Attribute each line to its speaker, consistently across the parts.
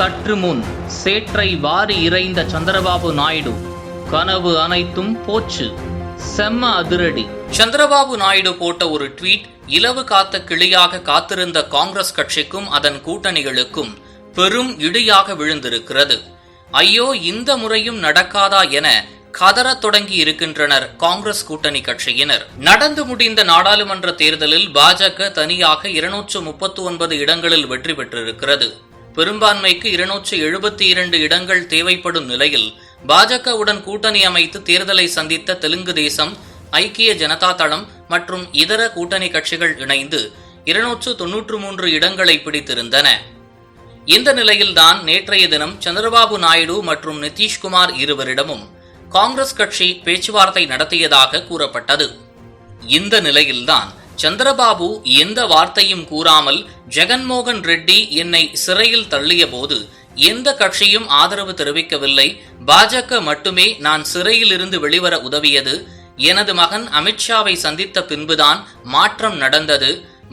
Speaker 1: சற்று முன் சேற்றை வாரி இறைந்த சந்திரபாபு நாயுடு. கனவு அனைத்தும் போச்சு. செம்ம அதிரடி. சந்திரபாபு நாயுடு போட்ட ஒரு ட்வீட் இலவு காத்த கிளியாக காத்திருந்த காங்கிரஸ் கட்சிக்கும் அதன் கூட்டணிகளுக்கும் பெரும் இடியாக விழுந்திருக்கிறது. ஐயோ இந்த முறையும் நடக்காதா என கதறத் தொடங்கி இருக்கின்றனர் காங்கிரஸ் கூட்டணி கட்சியினர். நடந்து முடிந்த நாடாளுமன்ற தேர்தலில் பாஜக தனியாக இருநூற்று முப்பத்தி ஒன்பது இடங்களில் வெற்றி பெற்றிருக்கிறது. பெரும்பான்மைக்கு இருநூற்று எழுபத்தி இரண்டு இடங்கள் தேவைப்படும் நிலையில் பாஜகவுடன் கூட்டணி அமைத்து தேர்தலை சந்தித்த தெலுங்கு தேசம் ஐக்கிய ஜனதா தளம் மற்றும் இதர கூட்டணி கட்சிகள் இணைந்து இருநூற்று தொன்னூற்று மூன்று இடங்களை பிடித்திருந்தன. இந்த நிலையில்தான் நேற்றைய தினம் சந்திரபாபு நாயுடு மற்றும் நிதிஷ்குமார் இருவரிடமும் காங்கிரஸ் கட்சி பேச்சுவார்த்தை நடத்தியதாக கூறப்பட்டது. இந்த நிலையில்தான் சந்திரபாபு எந்த வார்த்தையும் கூறாமல் ஜெகன்மோகன் ரெட்டி என்னை சிறையில் தள்ளிய போது எந்த கட்சியும் ஆதரவு தெரிவிக்கவில்லை. பாஜக மட்டுமே நான் சிறையில் இருந்து வெளிவர உதவியது. எனது மகன் அமித்ஷாவை சந்தித்த பின்புதான் மாற்றம் நடந்தது.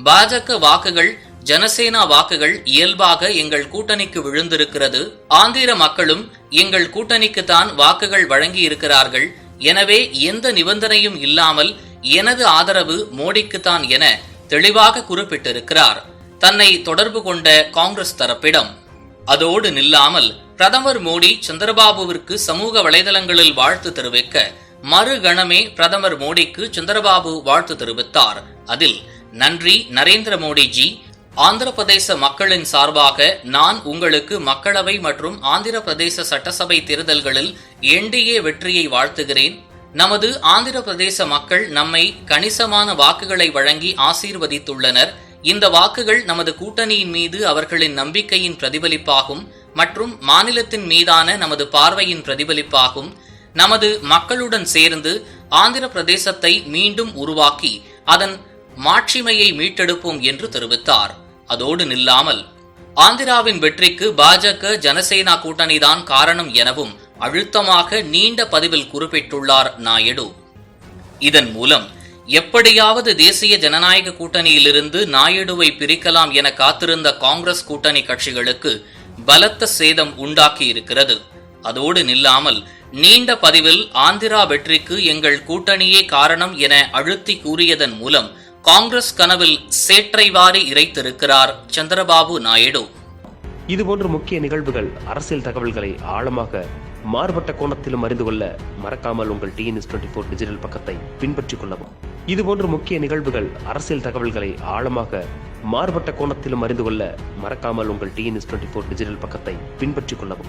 Speaker 1: பாஜக வாக்குகள் ஜனசேனா வாக்குகள் இயல்பாக எங்கள் கூட்டணிக்கு விழுந்திருக்கிறது. ஆந்திர மக்களும் எங்கள் கூட்டணிக்கு தான் வாக்குகள் வழங்கி இருக்கிறார்கள் எனவே எந்த நிபந்தனையும் இல்லாமல் எனது ஆதரவு மோடிக்குத்தான் என தெளிவாக குறிப்பிட்டிருக்கிறார். தன்னை தொடர்பு கொண்ட காங்கிரஸ் தரப்பிடம். அதோடு நில்லாமல் பிரதமர் மோடி சந்திரபாபுவிற்கு சமூக வலைதளங்களில் வாழ்த்து தெரிவிக்க மறுகணமே பிரதமர் மோடிக்கு சந்திரபாபு வாழ்த்து தெரிவித்தார். அதில் நன்றி நரேந்திர மோடிஜி. ஆந்திர பிரதேச மக்களின் சார்பாக நான் உங்களுக்கு மக்களவை மற்றும் ஆந்திர பிரதேச சட்டசபை தேர்தல்களில் என்டிஏ வெற்றியை வாழ்த்துகிறேன். நமது ஆந்திர பிரதேச மக்கள் நம்மை கணிசமான வாக்குகளை வழங்கி ஆசீர்வதித்துள்ளனர். இந்த வாக்குகள் நமது கூட்டணியின் மீது அவர்களின் நம்பிக்கையின் பிரதிபலிப்பாகும் மற்றும் மாநிலத்தின் மீதான நமது பார்வையின் பிரதிபலிப்பாகும். நமது மக்களுடன் சேர்ந்து ஆந்திர பிரதேசத்தை மீண்டும் உருவாக்கி அதன் மாட்சிமையை மீட்டெடுப்போம் என்று தெரிவித்தார். அதோடு நில்லாமல் ஆந்திராவின் வெற்றிக்கு பாஜக ஜனசேனா கூட்டணிதான் காரணம் எனவும் அழுத்தமாக நீண்ட பதிவில் குறிப்பிட்டுள்ளார் நாயுடு. இதன் மூலம் எப்படியாவது தேசிய ஜனநாயக கூட்டணியிலிருந்து நாயுடுவை பிரிக்கலாம் என காத்திருந்த காங்கிரஸ் கூட்டணி கட்சிகளுக்கு பலத்த சேதம் உண்டாக்கி இருக்கிறது அதோடு நில்லாமல் நீண்ட பதிவில் ஆந்திரா வெற்றிக்கு எங்கள் கூட்டணியே காரணம் என அழுத்தி கூறியதன் மூலம் காங்கிரஸ் கனவில் சேற்றை வாரி இறைத்திருக்கிறார் சந்திரபாபு நாயுடு.
Speaker 2: இதுபோன்ற முக்கிய நிகழ்வுகள் அரசியல் தகவல்களை ஆழமாக மாறுபட்ட கோணத்திலும் அறிந்து கொள்ள மறக்காமல் உங்கள் டிஎன்எஸ் டுவெண்ட்டி ஃபோர் டிஜிட்டல் பக்கத்தை பின்பற்றிக் கொள்ளவும். இதுபோன்ற முக்கிய நிகழ்வுகள் அரசியல் தகவல்களை ஆழமாக மாறுபட்ட கோணத்திலும் அறிந்து கொள்ள மறக்காமல் உங்கள் டிஎன்எஸ் டுவெண்ட்டி ஃபோர் டிஜிட்டல் பக்கத்தை பின்பற்றிக் கொள்ளவும்.